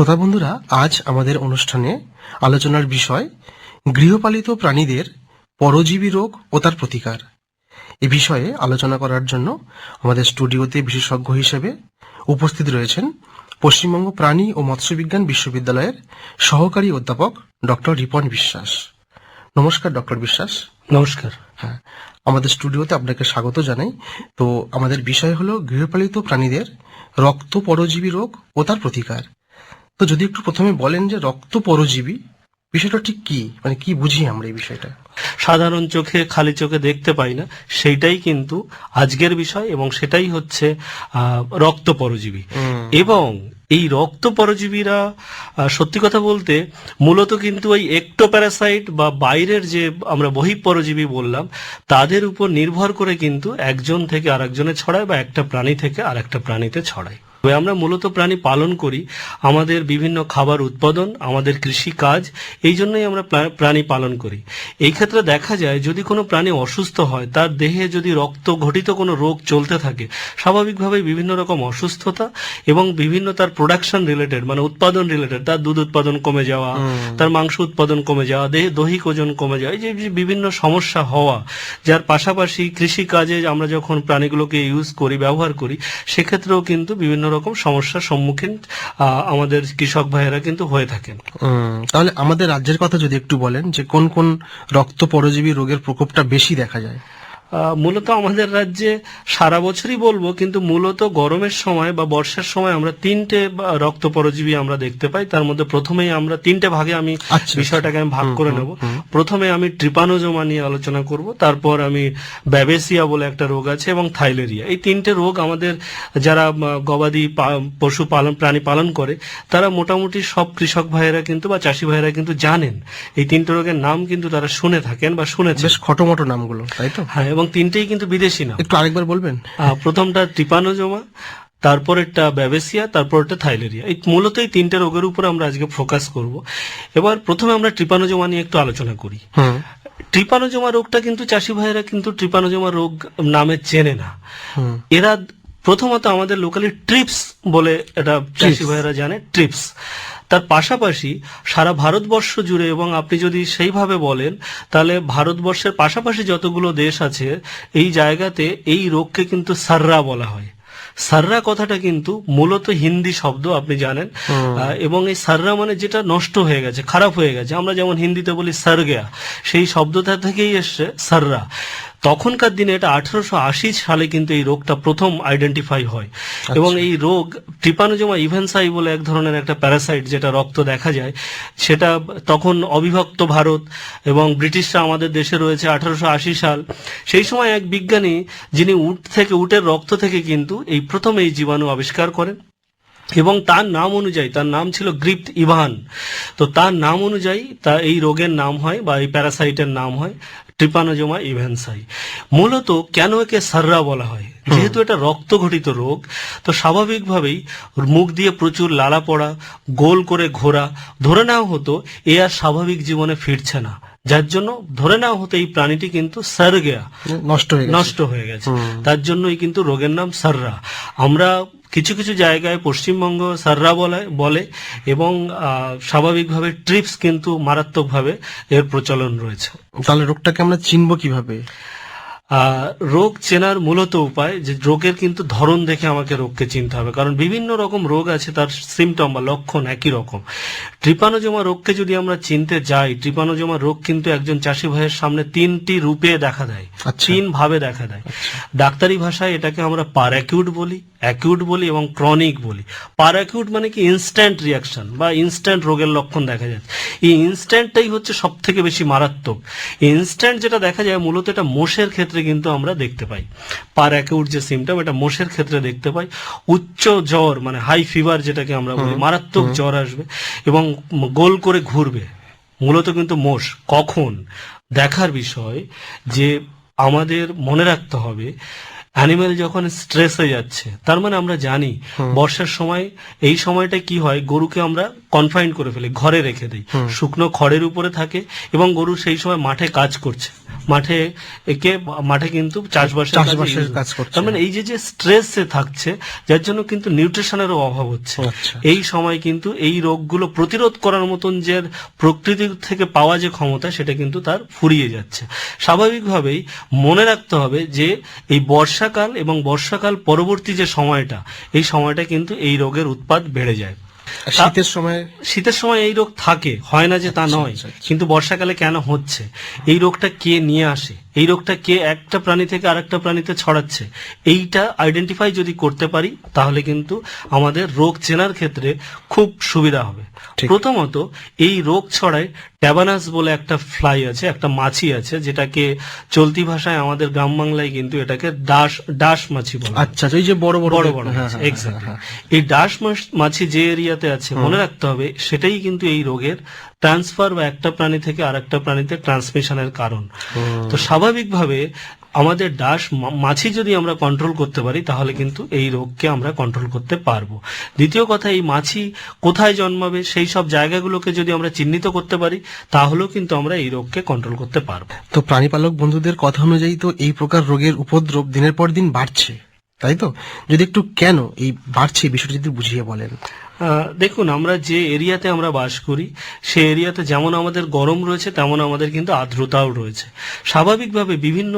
শ্রোতা বন্ধুরা আজ আমাদের অনুষ্ঠানে আলোচনার বিষয় গৃহপালিত প্রাণীদের পরজীবী রোগ ও তার প্রতিকার। এ বিষয়ে আলোচনা করার জন্য আমাদের স্টুডিওতে বিশেষজ্ঞ হিসেবে উপস্থিত রয়েছেন পশ্চিমবঙ্গ প্রাণী ও মৎস্যবিজ্ঞান বিশ্ববিদ্যালয়ের সহকারী অধ্যাপক ডক্টর রিপন বিশ্বাস। নমস্কার ডক্টর বিশ্বাস। নমস্কার। হ্যাঁ আমাদের স্টুডিওতে আপনাকে স্বাগত জানাই। তো আমাদের বিষয় হলো গৃহপালিত প্রাণীদের রক্ত পরজীবী রোগ ও তার প্রতিকার। তো যদি একটু প্রথমে বলেন যে রক্ত পরজীবী বিষয়টা ঠিক কি? মানে কি বুঝি আমরা এই বিষয়টা? সাধারণ চোখে খালি চোখে দেখতে পাই না। সেইটাই কিন্তু আজকের বিষয় এবং সেটাই হচ্ছে রক্ত পরজীবী। এবং এই রক্ত পরজীবীরা সত্যি কথা বলতে মূলত কিন্তু ওই একটোপ্যারাসাইট বা বাইরের যে আমরা বহি পরজীবী বললাম তাদের উপর নির্ভর করে কিন্তু একজন থেকে আরেকজনে ছড়ায় বা একটা প্রাণী থেকে আরেকটা প্রাণীতে ছড়ায়। তবে আমরা মূলত প্রাণী পালন করি আমাদের বিভিন্ন খাবার উৎপাদন আমাদের কৃষি কাজ এই জন্যই আমরা প্রাণী পালন করি। এই ক্ষেত্রে দেখা যায় যদি কোনো প্রাণী অসুস্থ হয় তার দেহে যদি রক্ত ঘটিত কোনো রোগ চলতে থাকে স্বাভাবিকভাবে বিভিন্ন রকম অসুস্থতা এবং বিভিন্ন তার প্রোডাকশন রিলেটেড মানে উৎপাদন রিলেটেড তার দুধ উৎপাদন কমে যাওয়া তার মাংস উৎপাদন কমে যাওয়া দেহে দৈহিক ওজন কমে যাওয়া এই যে যে বিভিন্ন সমস্যা হওয়া যার পাশাপাশি কৃষি কাজে আমরা যখন প্রাণীগুলোকে ইউজ করি ব্যবহার করি সেক্ষেত্রেও কিন্তু বিভিন্ন রকম সমস্যার সম্মুখীন আমাদের কৃষক ভাইয়েরা কিন্তু হয়ে থাকেন। তাহলে আমাদের রাজ্যের কথা যদি একটু বলেন, যে কোন কোন রক্ত পরজীবী রোগের প্রকোপটা বেশি দেখা যায়? মূলত আমাদের রাজ্যে সারা বছরই বলব কিন্তু মূলত গরমের সময় বা বর্ষার সময় আমরা তিনটে রক্ত পরজীবী আমরা দেখতে পাই। তার মধ্যে প্রথমেই আমরা তিনটে ভাগে আমি আচ্ছা, বিষয়টাকে আমি ভাগ করে নেব। প্রথমে আমি ট্রিপানোজোমা নিয়ে আলোচনা করব তারপর আমি ব্যাবেসিয়া বলে একটা রোগ আছে এবং থাইলেরিয়া। এই তিনটে রোগ আমাদের যারা গবাদি পশু পালন প্রাণী পালন করে তারা মোটামুটি সব কৃষক ভাইয়েরা কিন্তু বা চাষি ভাইয়েরা কিন্তু জানেন। এই তিনটে রোগের নাম কিন্তু তারা শুনে থাকেন বা শুনেছেন। বেশ খটোমটো নামগুলো তাই তো? হ্যাঁ এবং তিনটেই কিন্তু বিদেশি নাম একটু আরেকবার বলবেন? প্রথমটা টিপানোজোমা তারপরেরটা ব্যাবেসিয়া তারপরটা থাইলেরিয়া। এই মূলত এই তিনটে রোগের উপর আমরা আজকে ফোকাস করব। এবার প্রথমে আমরা ট্রিপানোজোমা নিয়ে একটু আলোচনা করি। ট্রিপানোজোমা রোগটা কিন্তু চাষি ভাইয়েরা কিন্তু ট্রিপানোজোমা রোগ নামে চেনে না। এরা প্রথমত আমাদের লোকালি ট্রিপস বলে এটা চাষি ভাইয়েরা জানে ট্রিপস। তার পাশাপাশি সারা ভারতবর্ষ জুড়ে এবং আপনি যদি সেইভাবে বলেন তাহলে ভারতবর্ষের পাশাপাশি যতগুলো দেশ আছে এই জায়গাতে এই রোগকে কিন্তু সাররা বলা হয়। সাররা কথাটা কিন্তু মূলত হিন্দি শব্দ আপনি জানেন। এবং এই সাররা মানে যেটা নষ্ট হয়ে গেছে খারাপ হয়ে গেছে। আমরা যেমন হিন্দিতে বলি সার গেয়া সেই শব্দটা থেকেই এসছে সাররা। তখনকার দিনে এটা আঠারোশো আশি সালে কিন্তু এই রোগটা প্রথম আইডেন্টিফাই হয়। এবং এই রোগ ট্রিপানোজোমা ইভেন্সাই বলে এক ধরনের একটা প্যারাসাইট যেটা রক্ত দেখা যায় সেটা তখন অবিভক্ত ভারত এবং ব্রিটিশরা আমাদের দেশে রয়েছে আঠারোশো আশি সাল। সেই সময় এক বিজ্ঞানী যিনি উট থেকে উটের রক্ত থেকে কিন্তু এই প্রথম এই জীবাণু আবিষ্কার করেন। এবং তার নাম অনুযায়ী তার নাম ছিল গ্রিপ্ট ইভান। তো তার নাম অনুযায়ী তা এই রোগের নাম হয় বা এই প্যারাসাইটের নাম হয় ট্রিপানোজোমা ইভেন্সাই মূলত কেন একে সাররা বলা হয়? যেহেতু এটা রক্ত ঘটিত রোগ তো স্বাভাবিকভাবেই মুখ দিয়ে প্রচুর লালা পড়া গোল করে ঘোরা ধরে নেওয়া হতো এ আর স্বাভাবিক জীবনে ফিরছে না। যার জন্য ধরে নেওয়া হতো এই প্রাণীটি কিন্তু সার গেয়া নষ্ট হয়ে গেছে। নষ্ট হয়ে গেছে। তার জন্যই কিন্তু রোগের নাম সাররা। আমরা কিছু কিছু জায়গায় পশ্চিমবঙ্গ সাররা বলে বলে এবং স্বাভাবিকভাবে ট্রিপস কিন্তু মারাত্মকভাবে এর প্রচলন রয়েছে। তাহলে রোগটাকে আমরা চিনব কীভাবে? রোগ চেনার মূলত উপায় যে রোগের কিন্তু ধরন দেখে আমাকে রোগকে চিনতে হবে। কারণ বিভিন্ন রকম রোগ আছে তার সিমটম বা লক্ষণ একই রকম। ট্রিপানোজোমা রোগকে যদি আমরা চিনতে যাই ট্রিপানোজোমা রোগ কিন্তু একজন চাষি ভাইয়ের সামনে তিনটি রূপে দেখা দেয় আচ্ছা। তিন ভাবে দেখা দেয়। ডাক্তারি ভাষায় এটাকে আমরা পারাকিউট বলি অ্যাকিউট বলি এবং ক্রনিক বলি। পারাকিউট মানে কি? ইনস্ট্যান্ট রিয়াকশন বা ইনস্ট্যান্ট রোগের লক্ষণ দেখা যায়। এই ইনস্ট্যান্টটাই হচ্ছে সব থেকে বেশি মারাত্মক। ইনস্ট্যান্ট যেটা দেখা যায় মূলত এটা মোষের ক্ষেত্রে কিন্তু আমরা দেখতে পাই। পার অ্যাকিউট যে সিমটম এটা মোষের ক্ষেত্রে দেখতে পাই। উচ্চ জ্বর মানে হাই ফিভার যেটাকে আমরা বলি মারাত্মক জ্বর আসবে এবং গোল করে ঘুরবে। মূলত কিন্তু মোষ। কখন? দেখার বিষয় যে আমাদের মনে রাখতে হবে অ্যানিমেল যখন স্ট্রেস হয়ে যাচ্ছে তার মানে আমরা জানি বর্ষার সময় এই সময়টা কি হয় গরুকে আমরা কনফাইন করে ফেলি ঘরে রেখে দিই। শুকনো খড়ের উপরে থাকে এবং গরু সেই সময় মাঠে কাজ করছে। মাঠে একে মাঠে কিন্তু চাষবাসের চাষবাসের কাজ করছে। তার মানে এই যে যে স্ট্রেসে থাকছে যার জন্য কিন্তু নিউট্রিশনেরও অভাব হচ্ছে আচ্ছা। এই সময় কিন্তু এই রোগগুলো প্রতিরোধ করার মতন যে প্রকৃতি থেকে পাওয়া যে ক্ষমতা সেটা কিন্তু তার ফুরিয়ে যাচ্ছে স্বাভাবিকভাবেই মনে রাখতে হবে যে এই বর্ষাকাল এবং বর্ষাকাল পরবর্তী যে সময়টা এই সময়টা কিন্তু এই রোগের উৎপাদ বেড়ে যায় শীতের সময় শীতের সময় এই রোগ থাকে হয় না যে তা নয় আচ্ছা, আচ্ছা। কিন্তু বর্ষাকালে কেন হচ্ছে এই রোগটা কে নিয়ে আসে এই রোগটা কে একটা প্রাণী থেকে আরেকটা প্রাণীতে ছড়াচ্ছে এইটা আইডেন্টিফাই যদি করতে পারি তাহলে কিন্তু আমাদের রোগ চেনার ক্ষেত্রে খুব সুবিধা হবে প্রথমত এই রোগ ছড়ায় ট্যাবানাস বলে একটা ফ্লাই আছে একটা মাছি আছে যেটাকে চলতি ভাষায় আমাদের গ্রাম বাংলায় কিন্তু এটাকে ডাস ডাস মাছি বলে হয়। আচ্ছা ওই যে বড় বড় বড় বড় হ্যাঁ, মাছ, হ্যাঁ, exactly. হ্যাঁ, এই ডাস মাছি যে এরিয়াতে আছে মনে রাখতে হবে সেটাই কিন্তু এই রোগের ট্রান্সফার বা একটা প্রাণী থেকে আরেকটা প্রাণীতে ট্রান্সমিশনের কারণ। তো স্বাভাবিকভাবে আমাদের ডাস মাছি যদি আমরা কন্ট্রোল করতে পারি তাহলে কিন্তু এই রোগকে আমরা কন্ট্রোল করতে পারব। দ্বিতীয় কথা এই মাছি কোথায় জন্মাবে সেই সব জায়গাগুলোকে যদি আমরা চিহ্নিত করতে পারি তাহলেও কিন্তু আমরা এই রোগকে কন্ট্রোল করতে পারব। তো প্রাণীপালক বন্ধুদের কথা অনুযায়ী তো এই প্রকার রোগের উপদ্রব দিনের পর দিন বাড়ছে তাই তো? যদি একটু কেন এই বাড়ছে বিষয়টা যদি বুঝিয়ে বলেন। দেখুন আমরা যে এরিয়াতে আমরা বাস করি সে এরিয়াতে যেমন আমাদের গরম রয়েছে তেমন আমাদের কিন্তু আর্দ্রতাও রয়েছে। স্বাভাবিকভাবে বিভিন্ন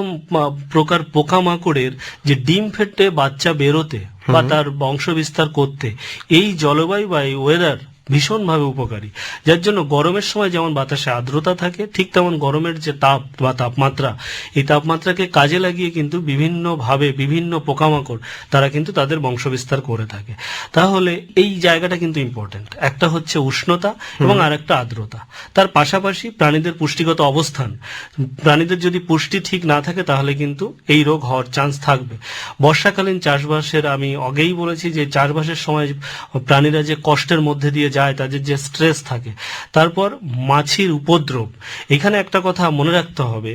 প্রকার পোকামাকড়ের যে ডিম ফেটে বাচ্চা বেরোতে বা তার বংশ বিস্তার করতে এই জলবায়ু বা এই ওয়েদার ভীষণভাবে উপকারী। যার জন্য গরমের সময় যেমন বাতাসে আর্দ্রতা থাকে ঠিক তেমন গরমের যে তাপ বা তাপমাত্রা এই তাপমাত্রাকে কাজে লাগিয়ে কিন্তু বিভিন্নভাবে বিভিন্ন পোকামাকড় তারা কিন্তু তাদের বংশবিস্তার করে থাকে। তাহলে এই জায়গাটা কিন্তু ইম্পর্টেন্ট একটা হচ্ছে উষ্ণতা এবং আরেকটা আর্দ্রতা। তার পাশাপাশি প্রাণীদের পুষ্টিগত অবস্থান। প্রাণীদের যদি পুষ্টি ঠিক না থাকে তাহলে কিন্তু এই রোগ হওয়ার চান্স থাকবে। বর্ষাকালীন চাষবাসের আমি আগেই বলেছি যে চাষবাসের সময় প্রাণীরা যে কষ্টের মধ্যে দিয়ে যায় তাদের যে স্ট্রেস থাকে। তারপর মাছির উপদ্রব। এখানে একটা কথা মনে রাখতে হবে।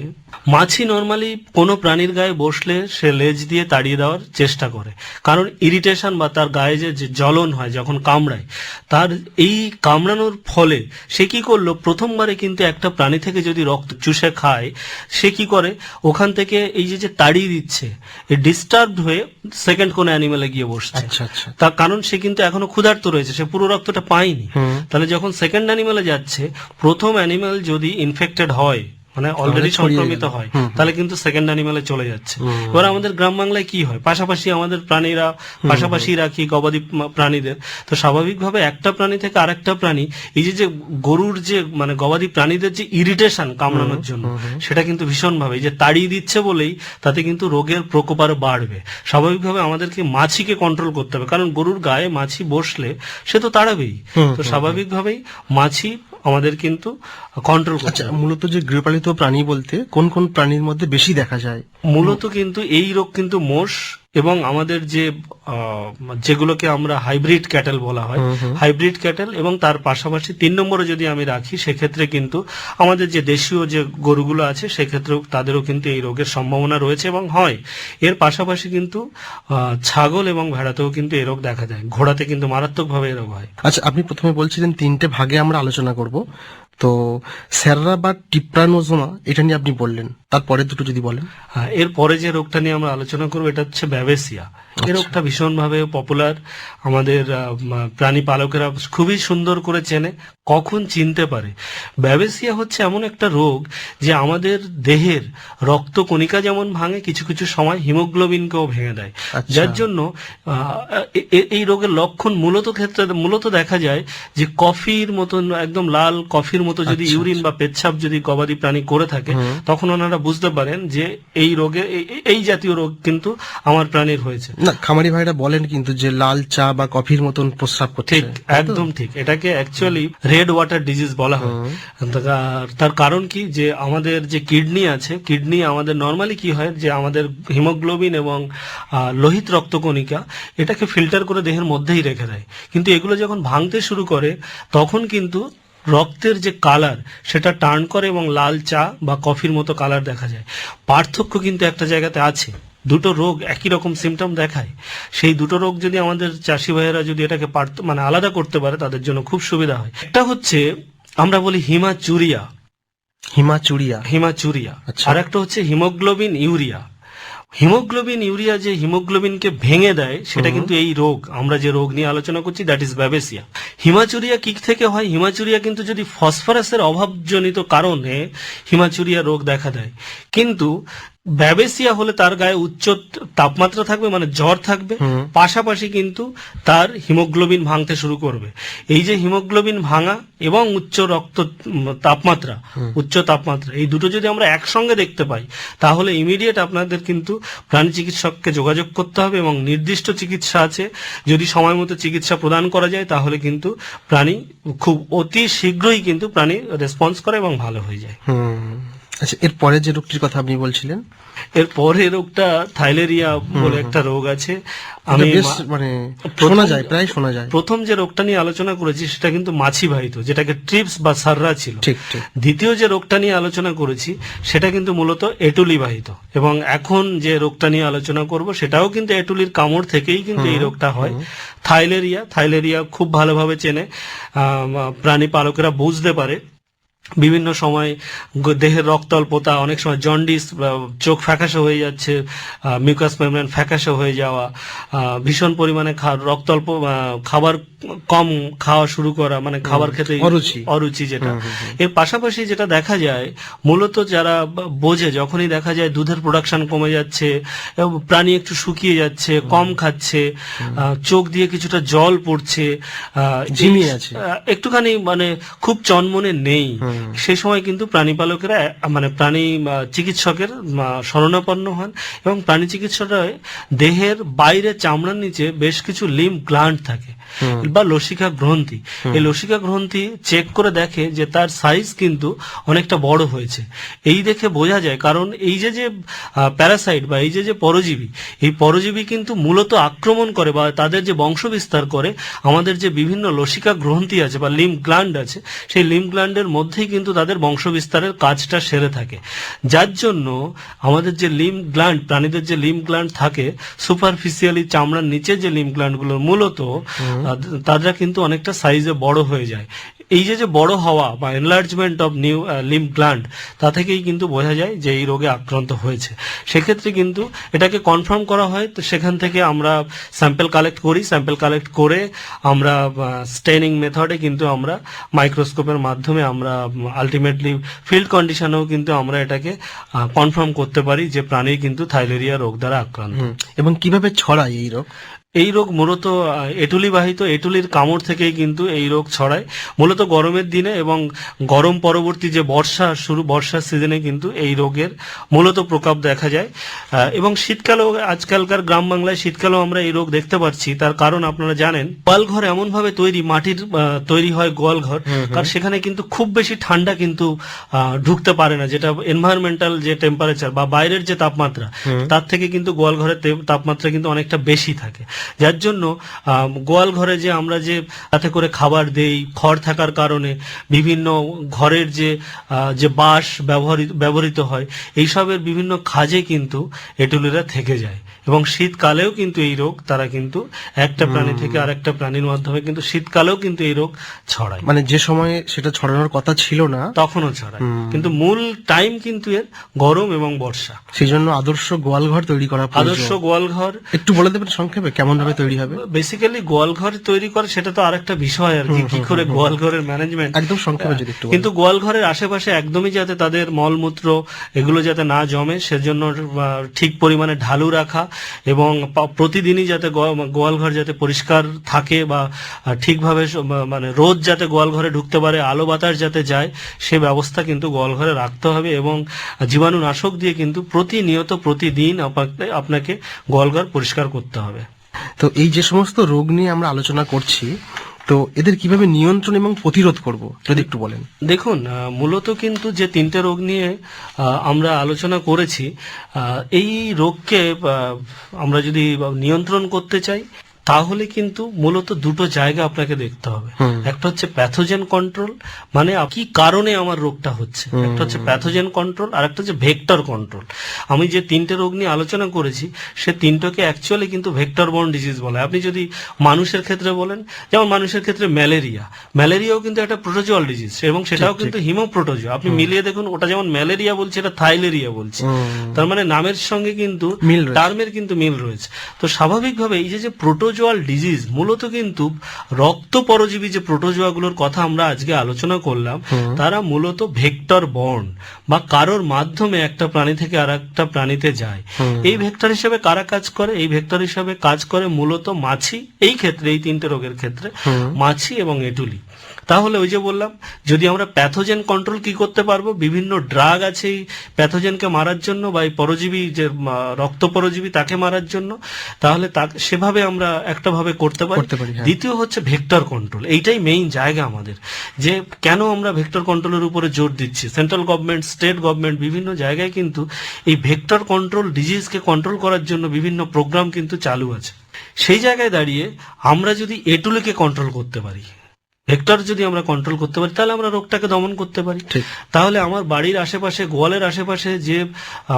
মাছি নর্মালি কোনো প্রাণীর গায়ে বসলে সে লেজ দিয়ে তাড়িয়ে দেওয়ার চেষ্টা করে। কারণ ইরিটেশন বা তার গায়ে যে জ্বলন হয় যখন কামড়ায় তার এই কামড়ানোর ফলে সে কি করল? প্রথমবারে কিন্তু একটা প্রাণী থেকে যদি রক্ত চুষে খায় সে কি করে? ওখান থেকে এই যে যে তাড়িয়ে দিচ্ছে এই ডিস্টার্বড হয়ে সেকেন্ড কোন অ্যানিমেলে গিয়ে বসছে। আচ্ছা আচ্ছা। তার কারণ সে কিন্তু এখনও ক্ষুধার্ত রয়েছে সে পুরো রক্তটা পায়নি তাহলে যখন সেকেন্ড অ্যানিমেলে যাচ্ছে প্রথম অ্যানিমেল যদি ইনফেক্টেড হয় মানে অলরেডি সংক্রমিত হয়। তাহলে কিন্তু সেকেন্ড অ্যানিমেলে চলে যাচ্ছে। এবার আমাদের গ্রাম বাংলায় কি হয়? পাশাপাশি আমাদের প্রাণীরা পাশাপাশি রাখি গবাদি প্রাণীদের। তো স্বাভাবিকভাবে একটা প্রাণী থেকে আরেকটা প্রাণী এই যে যে গরুর যে মানে গবাদি প্রাণীদের যে ইরিটেশন কামড়ানোর জন্য সেটা কিন্তু ভীষণভাবে যে তাড়িয়ে দিচ্ছে বলেই তাতে কিন্তু রোগের প্রকোপ আরও বাড়বে। স্বাভাবিকভাবে আমাদেরকে মাছিকে কন্ট্রোল করতে হবে। কারণ গরুর গায়ে মাছি বসলে সে তো তাড়াবেই। তো স্বাভাবিকভাবেই মাছি আমাদের কিন্তু কন্ট্রোল করতে আচ্ছা মূলত যে গৃহপালিত প্রাণী বলতে কোন কোন প্রাণীর মধ্যে বেশি দেখা যায়? মূলত কিন্তু এই রোগ কিন্তু মোষ এবং আমাদের যে যেগুলোকে আমরা হাইব্রিড ক্যাটেল বলা হয় হাইব্রিড ক্যাটেল এবং তার পাশাপাশি তিন নম্বরে যদি আমি রাখি সেক্ষেত্রে কিন্তু আমাদের যে দেশীয় যে গরুগুলো আছে সেক্ষেত্রেও তাদেরও কিন্তু এই রোগের সম্ভাবনা রয়েছে এবং হয়। এর পাশাপাশি কিন্তু ছাগল এবং ভেড়াতেও কিন্তু এই রোগ দেখা যায় ঘোড়াতে কিন্তু মারাত্মকভাবে এই রোগ হয়। আচ্ছা আপনি প্রথমে বলছিলেন তিনটে ভাগে আমরা আলোচনা করব। তো স্যাররা বা টিপ্রানোজোমা এটা নিয়ে আপনি বললেন। তারপরে দুটো যদি বলেন। হ্যাঁ, এরপরে যে রোগটা নিয়ে আমরা আলোচনা করব এটা হচ্ছে ব্যাবেসিয়া এই রোগটা ভীষণভাবে পপুলার আমাদের প্রাণী পালকেরা খুবই সুন্দর করে চেনে কখন চিনতে পারে। ব্যাবেসিয়া হচ্ছে এমন একটা রোগ যে আমাদের দেহের রক্ত কণিকা যেমন ভাঙে কিছু কিছু সময় হিমোগ্লোবিনকেও ভেঙে দেয়। আচ্ছা। যার জন্য এই রোগের লক্ষণ মূলত ক্ষেত্রে মূলত দেখা যায় যে কফির মতন একদম লাল কফির মতো যদি আচ্ছা, ইউরিন বা পেচ্ছাপ যদি গবাদি প্রাণী করে থাকে তখন ওনারা বুঝতে পারেন যে এই রোগে এই- জাতীয় রোগ কিন্তু আমার প্রাণীর হয়েছে। না খামারি ভাইরা বলেন কিন্তু যে লাল চা বা কফির মতন প্রস্রাব করছে ঠিক একদম ঠিক। এটাকে অ্যাকচুয়ালি রেড ওয়াটার ডিজিজ বলা হয়। তার- কারণ কি? যে আমাদের যে কিডনি আছে কিডনি আমাদের নর্মালি কি হয়? যে আমাদের হিমোগ্লোবিন এবং লোহিত রক্তকণিকা এটাকে ফিল্টার করে দেহের মধ্যেই রেখে দেয়। কিন্তু এগুলো যখন ভাঙতে শুরু করে তখন কিন্তু রক্তের যে কালার সেটা টার্ন করে এবং লাল চা বা কফির মতো কালার দেখা যায়। পার্থক্য কিন্তু একটা জায়গাতে আছে। দুটো রোগ একই রকম সিমটম দেখায়। সেই দুটো রোগ যদি আমাদের চাষি ভাইয়েরা যদি এটাকে পারত- মানে আলাদা করতে পারে তাদের জন্য খুব সুবিধা হয়। একটা হচ্ছে আমরা বলি হিমাচুরিয়া। হিমাচুরিয়া। হিমাচুরিয়া। আচ্ছা। আর একটা হচ্ছে হিমোগ্লোবিন ইউরিয়া। হিমোগ্লোবিন ইউরিয়া যে হিমোগ্লোবিনকে ভেঙে দেয় সেটা কিন্তু এই রোগ। আমরা যে রোগ নিয়ে আলোচনা করছি দ্যাট ইজ ব্যাবেসিয়া হিমাচুরিয়া কিক থেকে হয়? হিমাচুরিয়া কিন্তু যদি ফসফরাসের অভাবজনিত কারণে হিমাচুরিয়া রোগ দেখা দেয়। কিন্তু ব্যাবেসিয়া হলে তার গায়ে উচ্চ তাপমাত্রা থাকবে মানে জ্বর থাকবে। পাশাপাশি কিন্তু তার হিমোগ্লোবিন ভাঙতে শুরু করবে। এই যে হিমোগ্লোবিন ভাঙা এবং উচ্চ রক্ত তাপমাত্রা উচ্চ তাপমাত্রা এই দুটো যদি আমরা একসঙ্গে দেখতে পাই তাহলে ইমিডিয়েট আপনাদের কিন্তু প্রাণী চিকিৎসককে যোগাযোগ করতে হবে এবং নির্দিষ্ট চিকিৎসা আছে। যদি সময় মতো চিকিৎসা প্রদান করা যায় তাহলে কিন্তু প্রাণী খুব অতি শীঘ্রই কিন্তু প্রাণী রেসপন্স করে এবং ভালো হয়ে যায়। আচ্ছা এর পরে যে রোগটির কথা আপনি বলছিলেন? এর পরে রোগটা থাইলেরিয়া বলে একটা রোগ আছে। আমি মানে শোনা যায় প্রায় শোনা যায়। প্রথম যে রোগটা নিয়ে আলোচনা করেছি সেটা কিন্তু মাছি বাহিত যেটাকে ট্রিপস বা সাররা ছিল। দ্বিতীয় যে রোগটা নিয়ে আলোচনা করেছি সেটা কিন্তু মূলত এটুলি বাহিত এবং এখন যে রোগটা নিয়ে আলোচনা করব সেটাও কিন্তু এটুলির কামড় থেকেই কিন্তু এই রোগটা হয়। থাইলেরিয়া থাইলেরিয়া খুব ভালোভাবে চেনে। প্রাণী পালকেরা বুঝতে পারে বিভিন্ন সময় দেহের রক্তল্পতা অনেক সময় জন্ডিস চোখ ফ্যাকাশে হয়ে যাচ্ছে মিউকাস মেমব্রেন ফ্যাকাশে হয়ে যাওয়া ভীষণ পরিমাণে রক্তল্প আহ, খাবার কম খাওয়া শুরু করা মানে খাবার খেতে অরুচি। অরুচি যেটা। এর পাশাপাশি যেটা দেখা যায় মূলত যারা বোঝে যখনই দেখা যায় দুধের প্রোডাকশন কমে যাচ্ছে প্রাণী একটু শুকিয়ে যাচ্ছে কম খাচ্ছে আহ, চোখ দিয়ে কিছুটা জল পড়ছে ঝিমিয়ে আছে। আহ, একটুখানি মানে খুব চনমনে নেই। সেই সময় কিন্তু প্রাণী পালকেরা মানে প্রাণী চিকিৎসকের শরণাপন্ন হন এবং প্রাণী চিকিৎসকরা দেহের বাইরে চামড়ার নিচে বেশ কিছু লিম গ্লান্ড থাকে। বা লসিকা গ্রন্থি। এই লসিকা গ্রন্থি চেক করে দেখে যে তার সাইজ কিন্তু অনেকটা বড় হয়েছে। এই দেখে বোঝা যায় কারণ এই যে যে প্যারাসাইট বা এই যে যে পরজীবী এই পরজীবী কিন্তু মূলত আক্রমণ করে বা তাদের যে বংশ বিস্তার করে আমাদের যে বিভিন্ন লসিকা গ্রন্থি আছে বা লিম গ্ল্যান্ড আছে সেই লিম গ্ল্যান্ডের মধ্যেই কিন্তু তাদের বংশ বিস্তারের কাজটা সেরে থাকে। যার জন্য আমাদের যে লিম গ্ল্যান্ড প্রাণীদের যে লিম গ্ল্যান্ড থাকে সুপারফিসিয়ালি চামড়ার নিচে যে লিম গ্ল্যান্ডগুলো মূলত তারা কিন্তু অনেকটা সাইজে বড় হয়ে যায়। এই যে যে বড় হওয়া বা enlargement of new lymph gland তা থেকেই কিন্তু বোঝা যায় যে এই রোগে আক্রান্ত হয়েছে। সেক্ষেত্রে কিন্তু এটাকে কনফার্ম করা হয়, তো সেখান থেকে আমরা স্যাম্পেল কালেক্ট করি। স্যাম্পেল কালেক্ট করে আমরা স্টেনিং মেথডে কিন্তু আমরা মাইক্রোস্কোপের মাধ্যমে আমরা আলটিমেটলি ফিল্ড কন্ডিশনেও কিন্তু আমরা এটাকে কনফার্ম করতে পারি যে প্রাণী কিন্তু থাইলেরিয়া রোগ দ্বারা আক্রান্ত। এবং কীভাবে ছড়ায় এই রোগ? এই রোগ মূলত আহ, এটুলি বাহিত এটুলির কামড় থেকেই কিন্তু এই রোগ ছড়ায়। মূলত গরমের দিনে এবং গরম পরবর্তী যে বর্ষা শুরু বর্ষার সিজনে কিন্তু এই রোগের মূলত প্রকোপ দেখা যায়। এবং শীতকালেও আজকালকার গ্রাম বাংলায় শীতকালেও আমরা এই রোগ দেখতে পাচ্ছি। তার কারণ আপনারা জানেন গোয়ালঘর এমন ভাবে তৈরি মাটির তৈরি হয় গোয়ালঘর। কারণ সেখানে কিন্তু খুব বেশি ঠান্ডা কিন্তু আহ, ঢুকতে পারে না। যেটা এনভায়রনমেন্টাল যে টেম্পারেচার বা বাইরের যে তাপমাত্রা তার থেকে কিন্তু গোয়াল ঘরের তাপমাত্রা কিন্তু অনেকটা বেশি থাকে। যার জন্য গোয়াল ঘরে যে আমরা যে তাতে করে খাবার দেই খড় থাকার কারণে বিভিন্ন ঘরের যে যে বাঁশ ব্যবহৃত ব্যবহৃত হয় এইসবের বিভিন্ন খাজে কিন্তু এটুলিরা থেকে যায়। এবং শীতকালেও কিন্তু এই রোগ তারা কিন্তু একটা প্রাণী থেকে আরেকটা প্রাণীর মাধ্যমে কিন্তু শীতকালেও কিন্তু এই রোগ ছড়ায়। মানে যে সময়ে সেটা ছড়ানোর কথা ছিল না তখনও ছড়ায়। কিন্তু মূল টাইম কিন্তু এর গরম এবং বর্ষা। সেই জন্য আদর্শ গোয়ালঘর তৈরি করা। আদর্শ গোয়ালঘর একটু বলে দেবেন সংক্ষেপে কেমন ভাবে তৈরি হবে? বেসিক্যালি গোয়ালঘর তৈরি করে সেটা তো আরেকটা বিষয় আর কি। কি করে গোয়ালঘরের ম্যানেজমেন্ট একদম সংক্ষেপে যদি একটু কিন্তু গোয়ালঘরের আশেপাশে একদমই যাতে তাদের মলমূত্র এগুলো যাতে না জমে সেজন্য ঠিক পরিমাণে ঢালু রাখা এবং প্রতিদিনই যাতে গোয়া- গোয়ালঘর যাতে পরিষ্কার থাকে বা ঠিকভাবে মানে রোদ যাতে গোয়ালঘরে ঢুকতে পারে আলো বাতাস যাতে যায় সে ব্যবস্থা কিন্তু গোয়ালঘরে রাখতে হবে এবং জীবাণুনাশক দিয়ে কিন্তু প্রতিনিয়ত প্রতিদিন আপনাকে আপনাকে গোয়ালঘর পরিষ্কার করতে হবে। তো এই যে সমস্ত রোগ নিয়ে আমরা আলোচনা করছি, তো এদের কীভাবে নিয়ন্ত্রণ এবং প্রতিরোধ করব, যদি একটু বলেন। দেখুন মূলত কিন্তু যে তিনটে রোগ নিয়ে আমরা আলোচনা করেছি এই রোগকে আমরা যদি নিয়ন্ত্রণ করতে চাই তাহলে কিন্তু মূলত দুটো জায়গা আপনাকে দেখতে হবে। একটা হচ্ছে প্যাথোজেন কন্ট্রোল মানে কি কারণে আমার রোগটা হচ্ছে। একটা হচ্ছে প্যাথোজেন কন্ট্রোল আর একটা হচ্ছে ভেক্টর কন্ট্রোল আমি যে তিনটে রোগ নিয়ে আলোচনা করেছি সে তিনটাকে অ্যাকচুয়ালি কিন্তু ভেক্টর বর্ন ডিজিজ বলে। আপনি যদি মানুষের ক্ষেত্রে বলেন যেমন মানুষের ক্ষেত্রে ম্যালেরিয়া ম্যালেরিয়াও কিন্তু একটা প্রোটোজোয়াল ডিজিজ এবং সেটাও কিন্তু হিমোপ্রোটোজোয়া আপনি মিলিয়ে দেখুন ওটা যেমন ম্যালেরিয়া বলছে এটা থাইলেরিয়া বলছে। তার মানে নামের সঙ্গে কিন্তু মিল টার্মের কিন্তু মিল রয়েছে। তো স্বাভাবিকভাবে এই যে যে প্রোটোজোয়াল ডিজিজ মূলত কিন্তু রক্ত পরজীবী যে প্রোটোজোয়াগুলোর কথা আমরা আজকে আলোচনা করলাম তারা মূলত ভেক্টর বর্ন বা কারোর মাধ্যমে একটা প্রাণী থেকে আর একটা প্রাণীতে যায়। এই ভেক্টর হিসেবে কারা কাজ করে? এই ভেক্টর হিসেবে কাজ করে মূলত মাছি এই ক্ষেত্রে এই তিনটে রোগের ক্ষেত্রে মাছি এবং এটুলি। তাহলে ওই যে বললাম যদি আমরা প্যাথোজেন কন্ট্রোল কি করতে পারব? বিভিন্ন ড্রাগ আছে এই প্যাথোজেনকে মারার জন্য বা এই পরজীবী যে রক্ত পরজীবী তাকে মারার জন্য তাহলে তা সেভাবে আমরা একটা ভাবে করতে পারি। হ্যাঁ। দ্বিতীয় হচ্ছে ভেক্টর কন্ট্রোল এইটাই মেইন জায়গা আমাদের। যে কেন আমরা ভেক্টর কন্ট্রোলের উপরে জোর দিচ্ছি? সেন্ট্রাল গভর্নমেন্ট স্টেট গভর্নমেন্ট বিভিন্ন জায়গায় কিন্তু এই ভেক্টর কন্ট্রোল ডিজিজকে কন্ট্রোল করার জন্য বিভিন্ন প্রোগ্রাম কিন্তু চালু আছে। সেই জায়গায় দাঁড়িয়ে আমরা যদি এটুলিকে কন্ট্রোল করতে পারি ভেক্টর যদি আমরা কন্ট্রোল করতে পারি তাহলে আমরা রোগটাকে দমন করতে পারি। তাহলে আমার বাড়ির আশেপাশে গোয়ালের আশেপাশে যে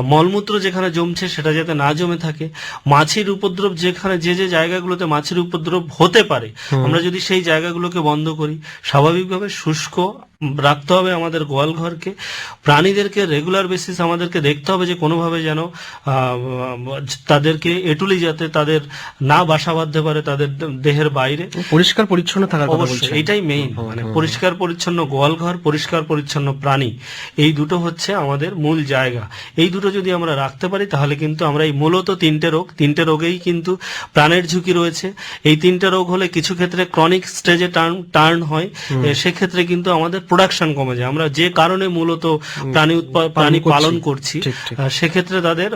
মলমূত্র যেখানে জমছে সেটা যাতে না জমে থাকে মাছির উপদ্রব যেখানে যে যে জায়গাগুলোতে মাছির উপদ্রব হতে পারে আমরা যদি সেই জায়গাগুলোকে বন্ধ করি স্বাভাবিকভাবে শুষ্ক রাখতে হবে আমাদের গোয়াল ঘরকে। প্রাণীদেরকে রেগুলার বেসিস আমাদেরকে দেখতে হবে যে কোনোভাবে যেন তাদেরকে এটুলি যাতে তাদের না বাসা বাঁধতে পারে তাদের দেহের বাইরে। পরিষ্কার পরিচ্ছন্ন থাকার অবশ্যই এটাই মেইন মানে পরিষ্কার পরিচ্ছন্ন গোয়াল ঘর পরিষ্কার পরিচ্ছন্ন প্রাণী এই দুটো হচ্ছে আমাদের মূল জায়গা। এই দুটো যদি আমরা রাখতে পারি তাহলে কিন্তু আমরা এই মূলত তিনটে রোগ তিনটে রোগেই কিন্তু প্রাণের ঝুঁকি রয়েছে। এই তিনটে রোগ হলে কিছু ক্ষেত্রে ক্রনিক স্টেজে টার্ন টার্ন হয়। সেক্ষেত্রে কিন্তু আমাদের প্রোডাকশন কমে যায়। আমরা যে কারণে মূলত প্রাণী প্রাণী পালন করছি সেক্ষেত্রে তাদের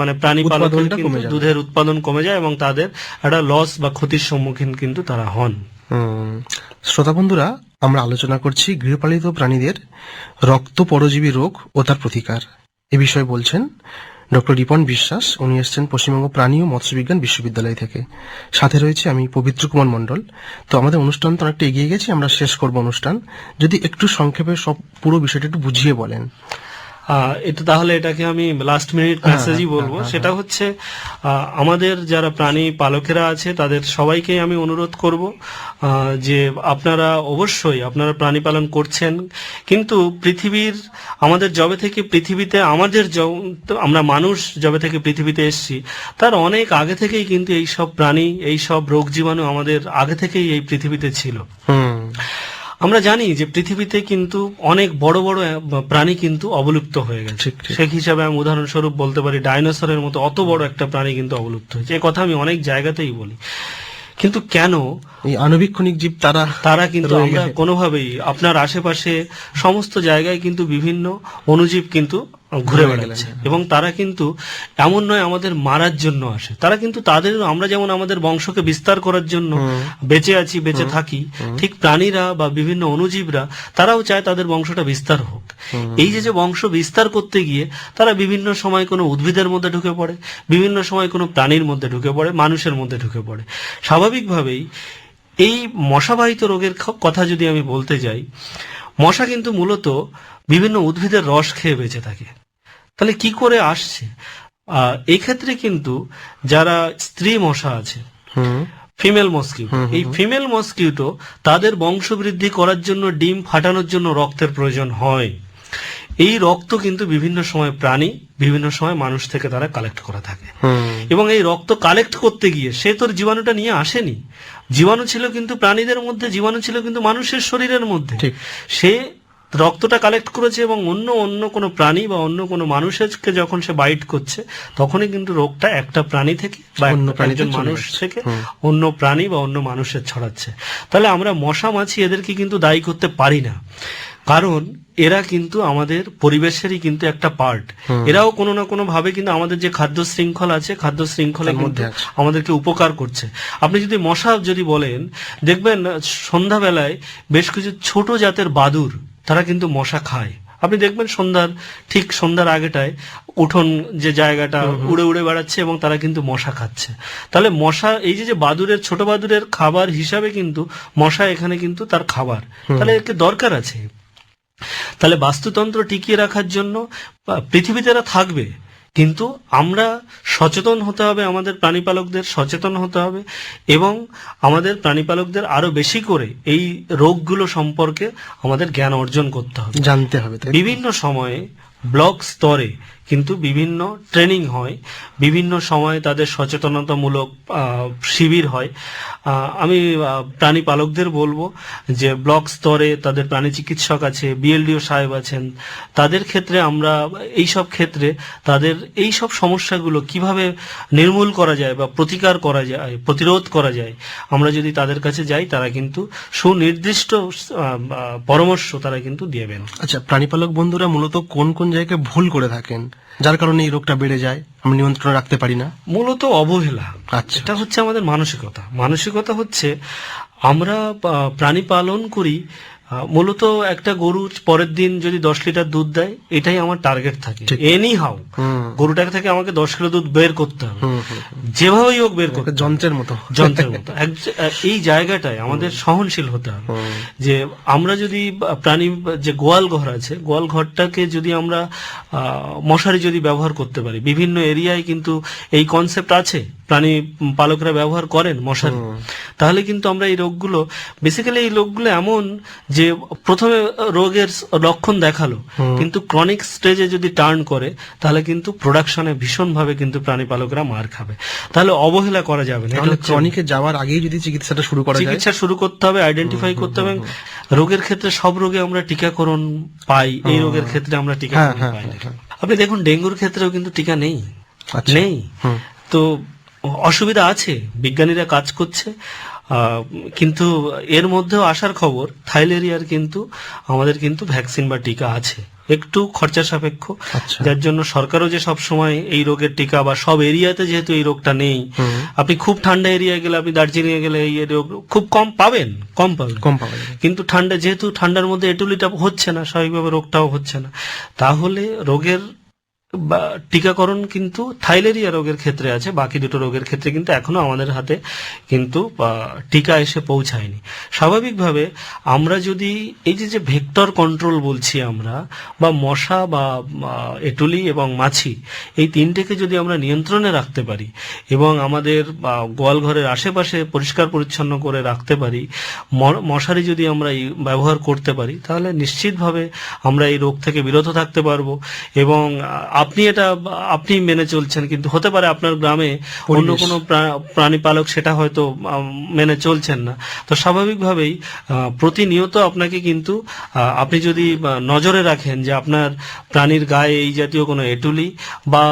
মানে প্রাণী যাবে। দুধের উৎপাদন কমে যায় এবং তাদের একটা লস বা ক্ষতির সম্মুখীন কিন্তু তারা হন। শ্রোতা বন্ধুরা আমরা আলোচনা করছি গৃহপালিত প্রাণীদের রক্ত পরজীবী রোগ ও তার প্রতিকার। এ বিষয়ে বলছেন ডক্টর রিপন বিশ্বাস। উনি এসছেন পশ্চিমবঙ্গ প্রাণী ও মৎস্যবিজ্ঞান বিশ্ববিদ্যালয় থেকে। সাথে রয়েছে আমি পবিত্র কুমার মন্ডল তো আমাদের অনুষ্ঠান তো অনেকটা এগিয়ে গেছি, আমরা শেষ করব অনুষ্ঠান। যদি একটু সংক্ষেপে সব পুরো বিষয়টা একটু বুঝিয়ে বলেন। এটা তাহলে এটাকে আমি লাস্ট মিনিট মেসেজই বলব। সেটা হচ্ছে আমাদের যারা প্রাণী পালকেরা আছে তাদের সবাইকে আমি অনুরোধ করব যে আপনারা অবশ্যই আপনারা প্রাণী পালন করছেন কিন্তু পৃথিবীর আমাদের জবে থেকে পৃথিবীতে আমাদের আমরা মানুষ জবে থেকে পৃথিবীতে এসেছি তার অনেক আগে থেকেই কিন্তু এই সব প্রাণী এই সব রোগ জীবাণু আমাদের আগে থেকেই এই পৃথিবীতে ছিল। হুম। আমরা জানি যে পৃথিবীতে কিন্তু অনেক বড় বড় প্রাণী কিন্তু অবলুপ্ত হয়ে গেছে। সেই হিসাবে আমি উদাহরণস্বরূপ বলতে পারি ডাইনোসরের মতো অত বড় একটা প্রাণী কিন্তু অবলুপ্ত হয়েছে। এই কথা আমি অনেক জায়গাতেই বলি। কিন্তু কেন এই আণুবীক্ষণিক জীব তারা তারা কিন্তু আমরা কোনোভাবেই আপনার আশেপাশে সমস্ত জায়গায় কিন্তু বিভিন্ন অনুজীব কিন্তু ঘুরে বেড়াচ্ছে। এবং তারা কিন্তু এমন নয় আমাদের মারার জন্য আসে। তারা কিন্তু তাদের আমরা যেমন আমাদের বংশকে বিস্তার করার জন্য বেঁচে আছি বেঁচে থাকি ঠিক প্রাণীরা বা বিভিন্ন অনুজীবরা তারাও চায় তাদের বংশটা বিস্তার হোক। এই যে যে বংশ বিস্তার করতে গিয়ে তারা বিভিন্ন সময় কোনো উদ্ভিদের মধ্যে ঢুকে পড়ে বিভিন্ন সময় কোনো প্রাণীর মধ্যে ঢুকে পড়ে মানুষের মধ্যে ঢুকে পড়ে। স্বাভাবিকভাবেই এই মশাবাহিত রোগের কথা যদি আমি বলতে যাই মশা কিন্তু মূলত বিভিন্ন উদ্ভিদের রস খেয়ে বেঁচে থাকে। তাহলে কি করে আসছে? আহ, এই ক্ষেত্রে কিন্তু যারা স্ত্রী মশা আছে ফিমেল মস্কিউটো এই ফিমেল মস্কিউটো তাদের বংশবৃদ্ধি করার জন্য ডিম ফাটানোর জন্য রক্তের প্রয়োজন হয়। এই রক্ত কিন্তু বিভিন্ন সময় প্রাণী বিভিন্ন সময় মানুষ থেকে তারা কালেক্ট করে থাকে। এবং এই রক্ত কালেক্ট করতে গিয়ে সে তোর জীবাণুটা নিয়ে আসেনি। জীবাণু ছিল কিন্তু প্রাণীদের মধ্যে জীবাণু ছিল কিন্তু মানুষের শরীরের মধ্যে। ঠিক। সে রক্তটা কালেক্ট করেছে এবং অন্য অন্য কোনো প্রাণী বা অন্য কোনো মানুষকে যখন সে বাইট করছে তখনই কিন্তু রোগটা একটা প্রাণী থেকে বা অন্য চলে মানুষ থেকে অন্য প্রাণী বা অন্য মানুষের ছড়াচ্ছে। তাহলে আমরা মশা মাছি এদেরকে কিন্তু দায়ী করতে পারি না। কারণ এরা কিন্তু আমাদের পরিবেশেরই কিন্তু একটা পার্ট এরাও কোনো না কোনো ভাবে কিন্তু আমাদের যে খাদ্য শৃঙ্খল আছে খাদ্য শৃঙ্খলের মধ্যে আমাদেরকে উপকার করছে। আপনি যদি মশা যদি বলেন দেখবেন সন্ধ্যাবেলায় বেশ কিছু ছোট জাতের বাদুর তারা কিন্তু মশা খায়। আপনি দেখবেন সন্ধ্যার ঠিক সন্ধ্যার আগেটায় উঠোন যে জায়গাটা উড়ে উড়ে বেড়াচ্ছে এবং তারা কিন্তু মশা খাচ্ছে। তাহলে মশা এই যে যে বাদুরের ছোট বাদুরের খাবার হিসাবে কিন্তু মশা এখানে কিন্তু তার খাবার। তাহলে একে দরকার আছে? তাহলে বাস্তুতন্ত্র টিকিয়ে রাখার জন্য পৃথিবীতে এরা থাকবে। কিন্তু আমরা সচেতন হতে হবে আমাদের প্রাণীপালকদের সচেতন হতে হবে এবং আমাদের প্রাণীপালকদের আরও বেশি করে এই রোগগুলো সম্পর্কে আমাদের জ্ঞান অর্জন করতে হবে। জানতে হবে বিভিন্ন সময়ে ব্লক স্তরে কিন্তু বিভিন্ন ট্রেনিং হয়, বিভিন্ন সময়ে তাদের সচেতনতামূলক শিবির হয়। আমি প্রাণী পালকদের বলব যে ব্লক স্তরে তাদের প্রাণী চিকিৎসক আছে, বিএলডিও সাহেব আছেন, তাদের ক্ষেত্রে আমরা এই সব ক্ষেত্রে তাদের এই সব সমস্যাগুলো কীভাবে নির্মূল করা যায় বা প্রতিকার করা যায়, প্রতিরোধ করা যায়, আমরা যদি তাদের কাছে যাই, তারা কিন্তু সুনির্দিষ্ট পরামর্শ তারা কিন্তু দেবেন আচ্ছা প্রাণীপালক বন্ধুরা মূলত কোন কোন জায়গায় ভুল করে থাকেন? যার কারণে এই রোগটা বেড়ে যায় আমি নিয়ন্ত্রণ রাখতে পারি না। মূলত অবহেলা। আচ্ছা। এটা হচ্ছে আমাদের মানসিকতা। মানসিকতা হচ্ছে আমরা প্রাণী পালন করি মূলত একটা গরু পরের দিন যদি দশ লিটার দুধ দেয় এটাই আমার টার্গেট থাকে। এনি হাউ গরুটাকে থেকে আমাকে দশ কিলো দুধ বের করতে হবে। যেভাবেই হোক বের করতে যন্ত্রের মতো। যন্ত্রের মতো। এই জায়গাটায় আমাদের সহনশীল হতে হবে। যে আমরা যদি প্রাণী যে গোয়াল ঘর আছে গোয়াল ঘরটাকে যদি আমরা মশারি যদি ব্যবহার করতে পারি বিভিন্ন এরিয়ায় কিন্তু এই কনসেপ্ট আছে? প্রাণী পালকরা ব্যবহার করেন মশারি। তাহলে কিন্তু আমরা এই রোগগুলো বেসিক্যালি এই রোগগুলো এমন যে প্রথমে রোগের লক্ষণ দেখাল কিন্তু ক্রনিক স্টেজে যদি টার্ন করে তাহলে কিন্তু প্রোডাকশনে ভীষণভাবে কিন্তু প্রাণী পালকরা মার খাবে। তাহলে অবহেলা করা যাবে না। ক্রনিকে যাওয়ার আগেই যদি চিকিৎসাটা শুরু করা যায়? চিকিৎসা শুরু করতে হবে আইডেন্টিফাই করতে হবে রোগের ক্ষেত্রে সব রোগে আমরা টিকাকরণ পাই এই রোগের ক্ষেত্রে আমরা টিকাকরণ হ্যাঁ, পাই। না হ্যাঁ, আপনি দেখুন ডেঙ্গুর ক্ষেত্রেও কিন্তু টিকা নেই। আচ্ছা। নেই। তো অসুবিধা আছে বিজ্ঞানীরা কাজ করছে কিন্তু এর মধ্যেও আসার খবর থাইলেরিয়ার কিন্তু আমাদের কিন্তু ভ্যাকসিন বা টিকা আছে। একটু খরচা সাপেক্ষ আচ্ছা। যার জন্য সরকারও যে সব সময় এই রোগের টিকা বা সব এরিয়াতে যেহেতু এই রোগটা নেই আপনি খুব ঠান্ডা এরিয়ায় গেলে আপনি দার্জিলিং এ গেলে এই রোগ খুব কম পাবেন কম পাবেন। কম যাবে কিন্তু ঠান্ডা যেহেতু ঠান্ডার মধ্যে এটুলিটা হচ্ছে না স্বাভাবিকভাবে রোগটাও হচ্ছে না তাহলে রোগের বা টিকাকরণ কিন্তু থাইলেরিয়া রোগের ক্ষেত্রে আছে, বাকি দুটো রোগের ক্ষেত্রে কিন্তু এখনও আমাদের হাতে কিন্তু টিকা এসে পৌঁছায়নি। স্বাভাবিকভাবে আমরা যদি এই যে যে ভেক্টর কন্ট্রোল বলছি আমরা, বা মশা বা এটুলি এবং মাছি, এই তিনটেকে যদি আমরা নিয়ন্ত্রণে রাখতে পারি এবং আমাদের গোয়ালঘরের আশেপাশে পরিষ্কার পরিচ্ছন্ন করে রাখতে পারি মশারি যদি আমরা ব্যবহার করতে পারি, তাহলে নিশ্চিতভাবে আমরা এই রোগ থেকে বিরত থাকতে পারব এবং আপনি এটা আপনি মেনে চলছেন কিন্তু হতে পারে আপনার গ্রামে অন্য। কোনো প্রা- প্রাণী পালক সেটা হয়তো মেনে চলছেন না তো স্বাভাবিকভাবেই প্রতিনিয়ত আপনাকে কিন্তু আপনি যদি নজরে রাখেন যে আপনার প্রাণীর গায়ে এই জাতীয় কোনো এটুলি বা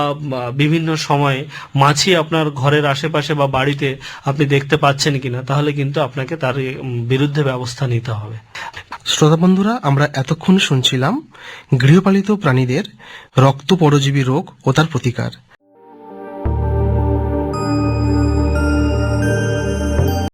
বিভিন্ন সময়ে মাছি আপনার ঘরের আশেপাশে বা বাড়িতে আপনি দেখতে পাচ্ছেন কিনা তাহলে কিন্তু আপনাকে তার বিরুদ্ধে ব্যবস্থা নিতে হবে শ্রোতা বন্ধুরা আমরা এতক্ষণ শুনছিলাম গৃহপালিত প্রাণীদের রক্ত পরজীবী রোগ ও তার প্রতিকার।